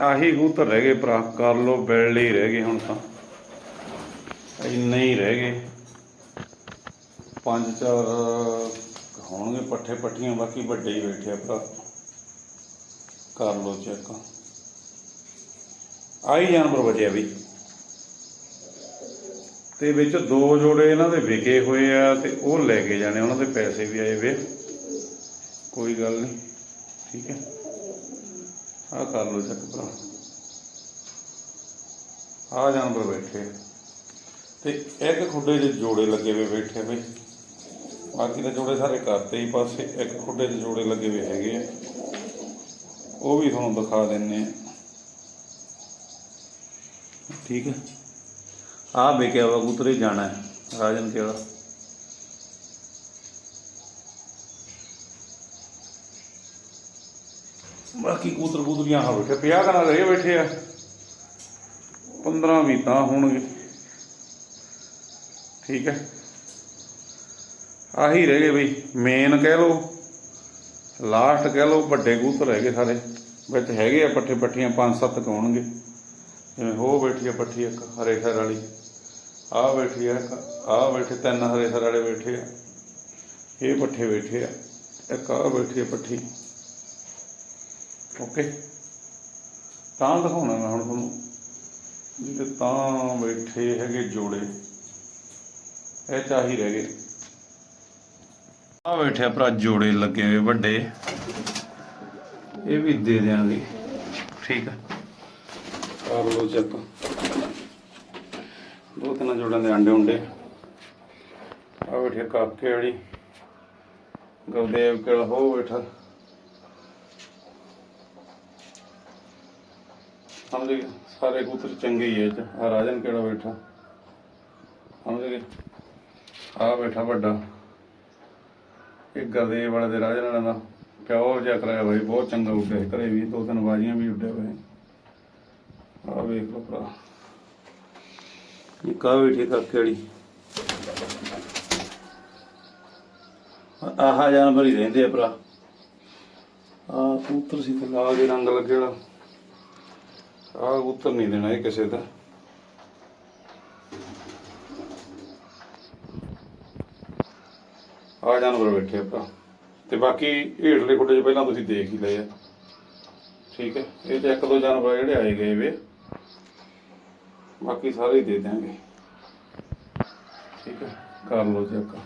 ਆਹੀ ਕਬੂਤਰ ਰਹਿ ਗਏ ਭਰਾ, ਕਰ ਲੋ ਬਿਲ ਹੀ ਰਹਿ ਗਏ ਹੁਣ ਤਾਂ। ਇੰਨੇ ਹੀ ਰਹਿ ਗਏ। ਪੰਜ ਚਾਰ ਹੋਣਗੇ ਪੱਠੇ ਪੱਠੀਆਂ, ਬਾਕੀ ਵੱਡੇ ਹੀ ਬੈਠੇ ਆ ਭਰਾ। ਕਰ ਲੋ ਚੈੱਕ। ਆਹੀ ਜਾਨਵਰ ਬਚਿਆ ਵੀ। ਤੇ ਵਿੱਚ ਦੋ ਜੋੜੇ ਇਹਨਾਂ ਦੇ ਵਿਕੇ ਹੋਏ ਆ ਤੇ ਉਹ ਲੈ ਕੇ ਜਾਣੇ, ਉਹਨਾਂ ਦੇ ਪੈਸੇ ਵੀ ਆਏ ਵੇ। ਕੋਈ ਗੱਲ ਨਹੀਂ, ਠੀਕ ਹੈ। ਆਹ ਕਰ ਲੋ ਚੱਕ ਭਰਾ। ਆਹ ਜਾਨਵਰ ਬੈਠੇ ਆ। ਤੇ ਇੱਕ ਖੁੱਡੇ 'ਚ ਜੋੜੇ ਲੱਗੇ ਹੋਏ ਬੈਠੇ ਬਈ। ਬਾਕੀ ਤਾਂ ਜੋੜੇ ਸਾਰੇ ਕਰਤੇ ਹੀ ਪਾਸੇ ਇੱਕ ਖੁੱਡੇ 'ਚ ਜੋੜੇ ਲੱਗੇ ਹੋਏ ਹੈਗੇ ਆ। ਉਹ ਵੀ ਤੁਹਾਨੂੰ ਦਿਖਾ ਦਿੰਨੇ ਆ। ਠੀਕ ਹੈ ਆ ਬੇਕਿਆ ਵਾ, ਕਬੂਤਰੇ ਜਾਣਾ ਹੈ, ਰਾਜਨ ਕੇ ਬਾਕੀ ਕਬੂਤਰ ਕੂਤਰੀਆਂ ਆ ਬੈਠੇ 50 ਕਨਾ ਰਹੇ ਬੈਠੇ ਆ। 15 ਵੀ ਤਾਂ ਹੋਣਗੇ। ਠੀਕ ਹੈ ਆਹੀ ਰਹਿ ਗਏ ਬਈ ਮੇਨ ਕਹਿ ਲਓ ਲਾਸਟ ਕਹਿ ਲਓ, ਵੱਡੇ ਕਬੂਤਰ ਹੈਗੇ ਸਾਰੇ। ਵਿੱਚ ਹੈਗੇ ਆ ਪੱਠੇ, ਪੱਠੀਆਂ ਪੰਜ ਸੱਤ ਕੁ ਹੋਣਗੇ। ਜਿਵੇਂ ਹੋ ਬੈਠੀ ਆ ਪੱਠੀ ਇੱਕ, ਹਰੇ ਹਰ ਵਾਲੀ। ਆਹ ਬੈਠੀ ਆ ਆਹ ਬੈਠੇ, ਤਿੰਨ ਹਰੇ ਹਰ ਵਾਲੇ ਬੈਠੇ ਆ। ਇਹ ਪੱਠੇ ਬੈਠੇ ਆ। ਇੱਕ ਆਹ ਬੈਠੀ ਆ ਪੱਠੀ। ਓਕੇ। ਤਾਂ ਦਿਖਾਉਣਾ ਮੈਂ ਹੁਣ ਤੁਹਾਨੂੰ। ਜਿਹੜੇ ਤਾਂ ਬੈਠੇ ਹੈਗੇ ਜੋੜੇ। ਇਹ ਚਾਹੀ ਰਹਿ ਗਏ। ਆ ਬੈਠੇ ਭਰਾ, ਜੋੜੇ ਲੱਗੇ ਹੋਏ ਵੱਡੇ। ਇਹ ਵੀ ਦੇ ਦਿਆਂਗੇ। ਠੀਕ ਆ। ਕਰ ਲਓ ਚੱਕ ਦੋ ਤਿੰਨ ਜੋੜਾਂ ਦੇ ਅੰਡੇ ਹੁੰਦੇ। ਆ ਬੈਠੇ ਕਾਕੇ ਵਾਲੀ। ਗੁਰਦੇਵ ਕਿਲ ਹੋ ਬੈਠਾ। ਸਮਝ ਗਏ? ਸਾਰੇ ਕਬੂਤਰ ਚੰਗੇ ਹੀ ਐ ਚ। ਆ ਰਾਜਨ ਕਿਹੜਾ ਬੈਠਾ? ਸਮਝ ਗਏ? ਆ ਬੈਠਾ ਵੱਡਾ। ਇਹ ਗੁਰਦੇਵ ਵਾਲੇ ਦੇ ਰਾਜਨ ਵਾਲਾ ਦਾ ਪਿਓਰ ਜਿਹਾ ਕਰਾਇਆ ਬਾਈ ਬਹੁਤ ਚੰਗਾ ਉੱਡਿਆ ਸੀ, ਘਰੇ ਵੀ ਦੋ ਤਿੰਨ ਬਾਜੀਆਂ ਵੀ ਉੱਡਿਆ ਹੋਏ ਆ ਵੇਖ ਲੋ ਭਰਾ। ਇਹ ਕਾ ਬੈਠੀ ਕਾਕੇ ਵਾਲੀ। ਆਹ ਜਾਨਵਰ ਹੀ ਰਹਿੰਦੇ ਆ ਭਰਾ। ਆ ਕਬੂਤਰ ਸੀ ਤੇ ਲਾਲ ਦੇ ਰੰਗ ਲੱਗੇ ਵਾਲਾ। ਆ ਉੱਤਰ ਨਹੀਂ ਦੇਣਾ ਇਹ ਕਿਸੇ ਦਾ। ਆ ਜਾਨਵਰ ਬੈਠੇ ਆਪਾਂ ਤੇ ਬਾਕੀ ਹੇਠਲੇ ਖੁੱਡੇ 'ਚ ਪਹਿਲਾਂ ਤੁਸੀਂ ਦੇਖ ਹੀ ਲਏ ਆ। ਠੀਕ ਹੈ ਇਹ ਤੇ ਇੱਕ ਦੋ ਜਾਨਵਰ ਜਿਹੜੇ ਆਏ ਗਏ ਵੇ। ਬਾਕੀ ਸਾਰੇ ਹੀ ਦੇ ਦਿਆਂਗੇ। ਠੀਕ ਹੈ ਕਰ ਲਓ ਚੈੱਕ।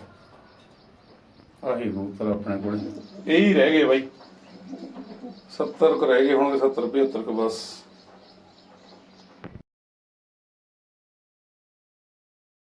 ਆਹੀ ਕਬੂਤਰ ਆਪਣੇ ਕੋਲ। ਇਹੀ ਰਹਿ ਗਏ ਬਾਈ। 70 ਕੁ ਰਹਿ ਗਏ ਹੋਣਗੇ 70 75 ਕੁ ਬਸ।